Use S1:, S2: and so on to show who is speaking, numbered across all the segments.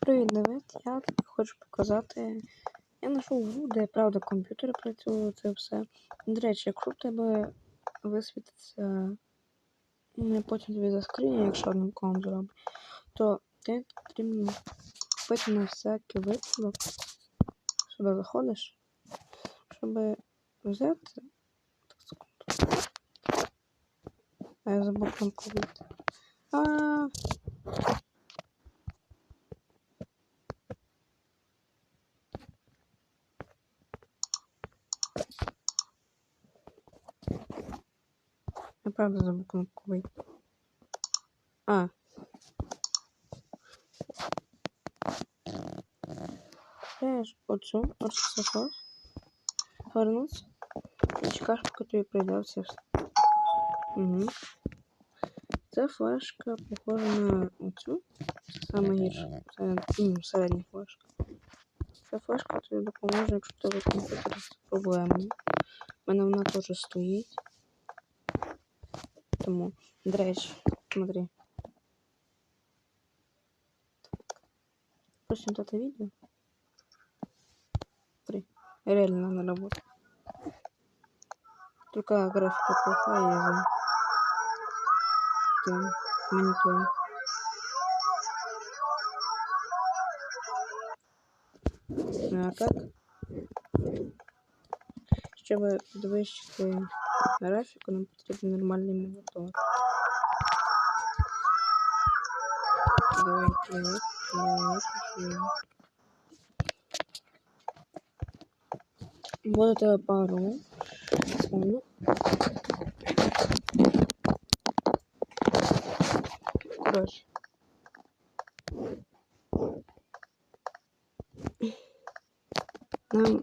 S1: Привіт, Давид. Я хочу показати. Я знайшов гру, де правда комп'ютер працює, це все. До речі, якщо в тебе висвітиться не потім тобі заскріню, якщо одним колом зробить, то ти потрібно купити на всякий випадок. Сюди заходиш, щоб взяти. Так, секунду. А я забув кнопку вийти. А, Кнопку вийти. А. Знаєш, оцю, оцю сосос. Вернуться. І чекаєш, поки тобі прийде все. Угу. Ця флешка похожа на оцю. Саме гірше. Це середня флешка. Ця флешка тобі допоможе, якщо тебе комп'ютер з проблемами. У мене вона теж стоїть. Тому, до речі, смотри. Допустим, это видео. Смотри, реально надо работать. Только графика плохая из-за монитора. Ну а как? Щоб підвищити графіку, нам потрібен нормальний монітор. Давай, привет. Давай. Вот это пару. Вспомню. Короче. Нам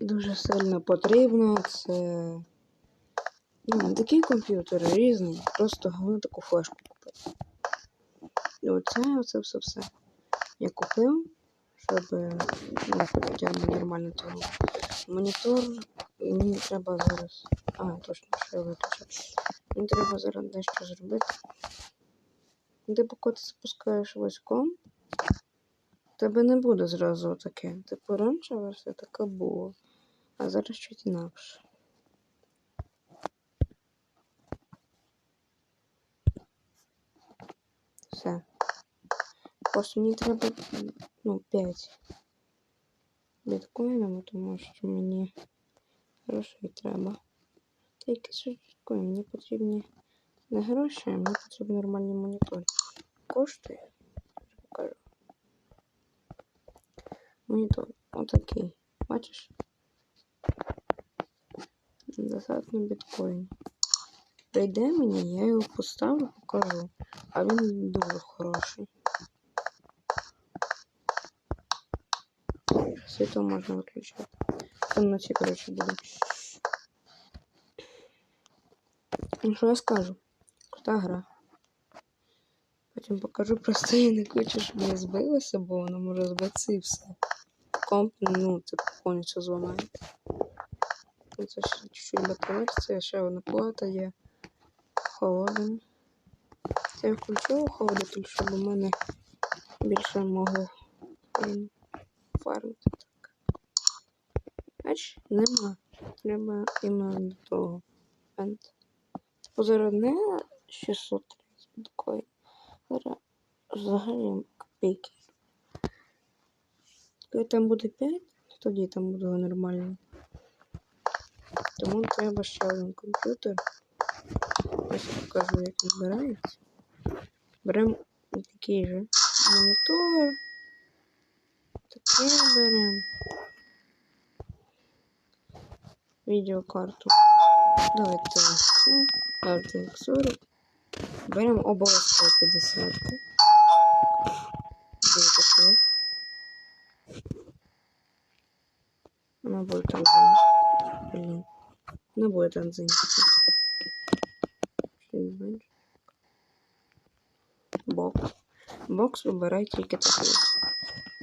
S1: дуже сильно потрібно це. Ну, такі комп'ютери різні. Просто головне таку флешку купити. І оце, оце все все. Я купив, щоб ну, хоча б нормально робити. Монітор мені треба зараз. А, точно, що я виключив. Мені треба зараз дещо зробити. Ти поки ти запускаєш військом, тебе не буде зразу таке. Типу раніше версія така була, а зараз щось інакше. Все. Просто мені треба ну, 5 біткоїнами, тому що мені грошей треба. Та якісь біткоін, мені потрібні не гроші, а мені потрібен нормальний монітор. Коштує, покажу. Монітор отакий. Бачиш? Достатньо біткоін. Прийде мені, я його поставлю, покажу. А він дуже хороший. Світло можна виключати. Там вночі, коротше, буде. Ну, що я скажу? Крута гра. Потім покажу, просто я не хочу, щоб не збилося, бо воно може збитися і все. Комп, ну, типу, повністю зламає. Це ще чуть-чуть батарея, ще одна плата є. Холоден. Це я включив охолодитель, щоб у мене більше могло фармити так. Бач, нема. Треба іменно до того. Ент. Типу зараз не 630 біткоін. Зараз взагалі копійки. Коли там буде 5, тоді там буде нормально. Тому треба ще один комп'ютер. Ось покажу, як він збирається. Беремо такий же монітор. Такий беремо. Відеокарту. Давайте. Ну, давайте 40. Беремо обов'язково 50. Дві таких. Вона буде там Блін. Не буде там зайняти. Чуть менше. Бокс. Бокс вибирай тільки такий.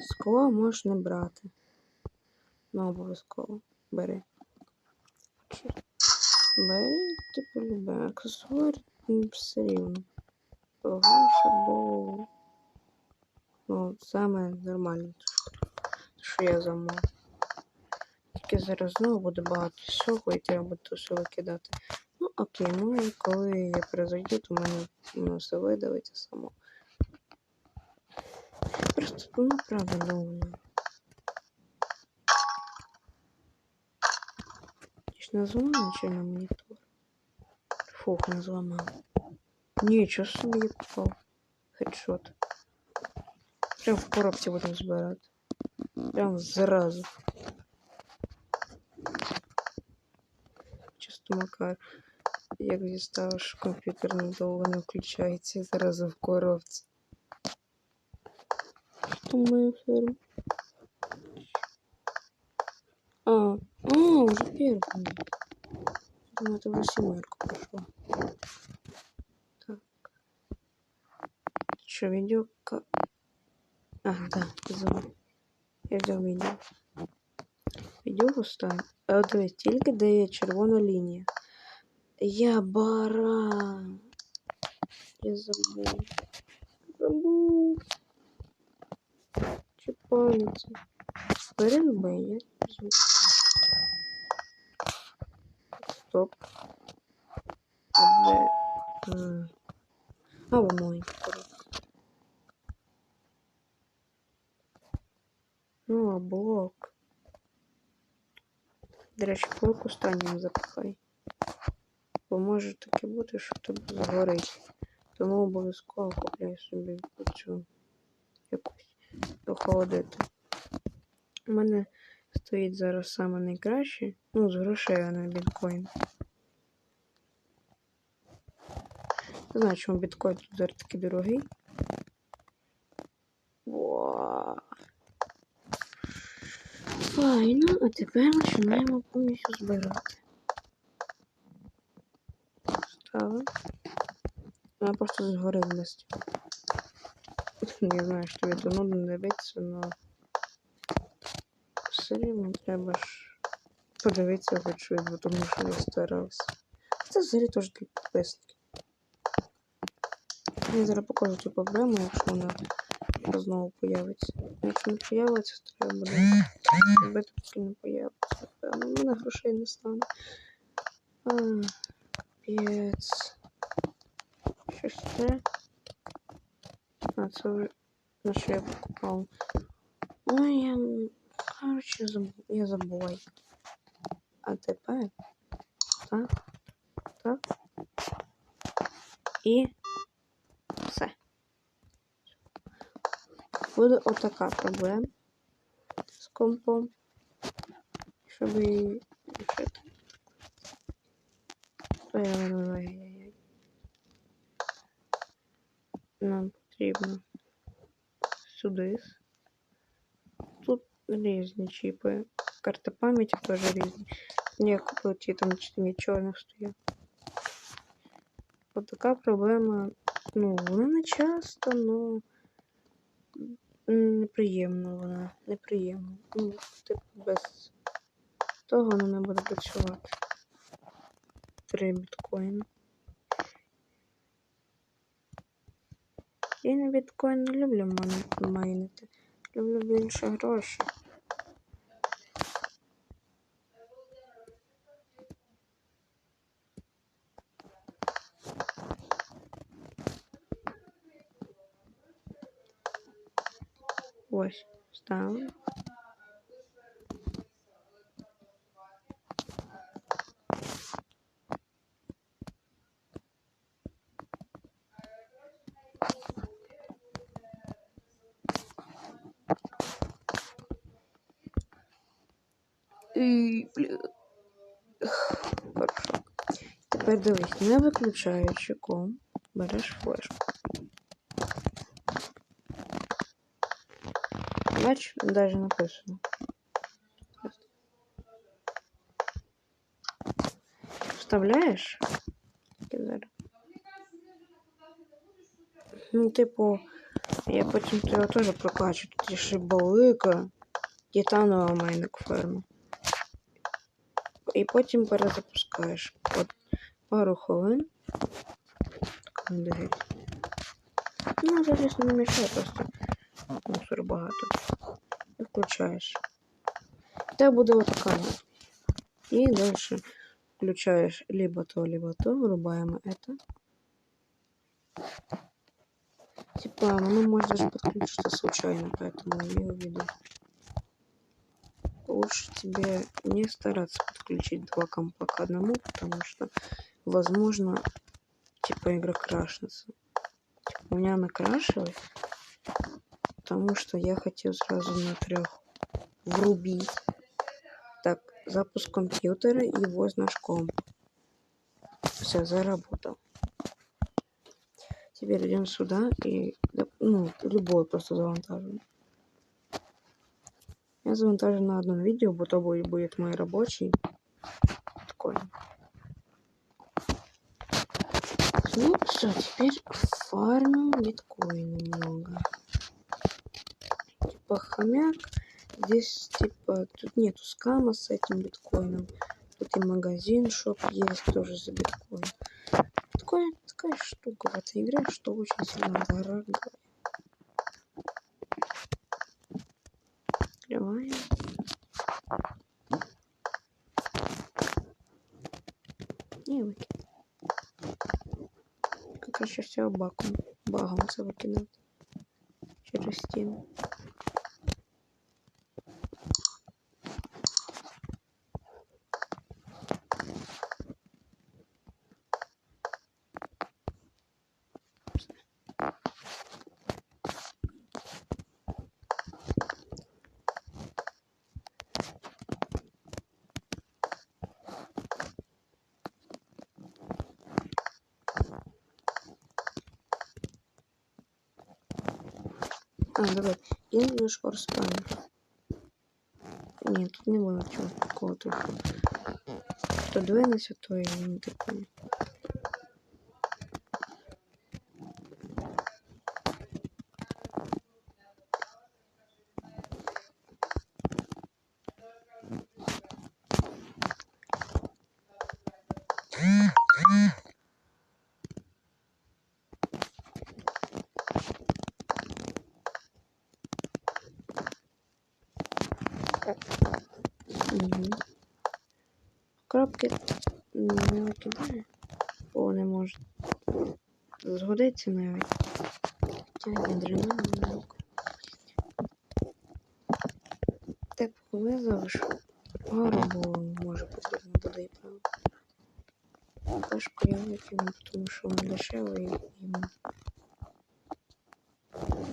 S1: Скло можеш не брати. Ну, обов'язково. Бери. Бери, типу, любе. Аксесуар все рівно. Щоб було Ну, саме нормально, що я замовив. Тільки зараз знову буде багато всього і треба буде все викидати. Ну, окей, ну і коли я перезайду, то в мене воно все видавиться само. Просто, ну, правда, довольно. Ж не зламав чи на монітор? Фух, не зламав. Нічого собі я попав. Хедшот. Прям в коробці будемо збирати. Прям зразу. Чисто макар. Як діставиш комп'ютер надовго не включається і зразу в коробці. Що моя ферма? А, а, уже первый. Ну, это уже семерку пошло. Так. Что, видео? ка- Ага, да, забыл. Я взяв відео. Відео поставив. А от дивись, тільки де є червона лінія. Я баран. Я забув. Забув. Чіпається. Берем Б, я візьму. Стоп. А де? А, а во мой. Ну, а блок. До речі, блок останнім запихай. Бо може таке бути, що тебе згорить. Тому обов'язково купляй собі цю якусь охолодити. У мене стоїть зараз саме найкраще. Ну, з грошей на біткоін. Не знаю, чому біткоін тут зараз такий дорогий. Вау. Файно, а тепер починаємо повністю збирати. Ставимо. Вона просто згорить вместе. Не знаю, що тобі то нудно дивитися, але все рівно треба ж подивитися хоч бо тому що я старався. Це взагалі теж для підписників. Я зараз покажу цю проблему, якщо вона знову появиться. Якщо не появиться, то треба буде робити, поки не появиться. Певно, в мене грошей не стане. Щось це. А, це на що я покупав. Ой, я. Коротше, заб... я забуваю. А тепер. Так. Так. І все. Буде отака проблема з компом. Щоб її. Ой-ой-ой-ой-ой. Нам потрібно сюди. Тут різні чіпи. Карта пам'яті теж різні. Я купив ті там чотири чорних стоять. От така проблема. Ну, вона не часто, ну неприємно вона. Неприємно. Ну, типу, без того вона не буде працювати. Три біткоїни. Я на біткоін не люблю майн- майнити. Люблю більше грошей. Ось, ставимо. І. Хорошо. Тепер дивись, не виключаючи ком, береш флешку. Бач, навіть написано. Вставляєш? Ну, типу, я потім тебе теж прокачу. Тут ще балика, титанова майник ферма. І потім перезапускаєш. От пару хвилин. Так, не дивись. Ну, це, звісно, не мішає, просто Мусор багато. І включаєш. У тебе буде отака. І далі включаєш либо то, либо то, врубаємо это. Типа, оно может даже подключиться случайно, поэтому не увидел. Лучше тебе не стараться подключить два компа к одному, потому что, возможно, типа игра крашнется. Типа, у меня она крашилась, потому что я хотел сразу на трех врубить. Так, запуск компьютера наш комп. Все, заработал. Теперь идем сюда и, ну, любой просто завантаживаем. Я завантажу на одном видео, бо то будет, мой рабочий биткоин. Ну, все, теперь фармим биткоин немного. Типа хомяк. Здесь, типа, тут нету скама с этим биткоином. Тут и магазин, шоп есть тоже за биткоин. Биткоин такая штука в этой игре, что очень сильно дорогая. Открываем. И выкинем. Как еще все баком, багом це викидати. Через Steam. А, давай. English or Spanish? Ні, тут не было чого такого. Хто двинеться, то і не такое. Угу. Крапки не викидає. О, не може. Згодиться навіть. Ядрена наука. Так повезав, що пару, бо може потрібно буде і право. Кашку я викину, тому що він дешевий і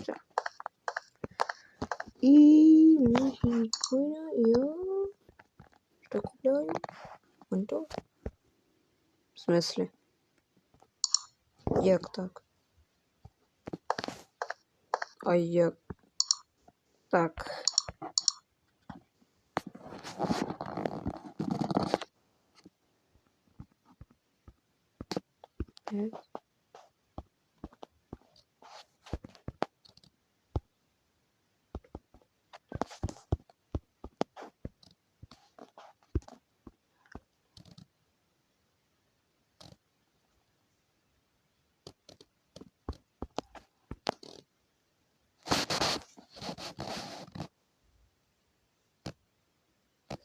S1: все. І біткоїна я что Вон то. В смысле? Як так? А як так? Пять.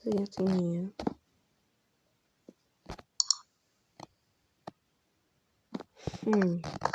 S1: Это не. Хм. Короче, я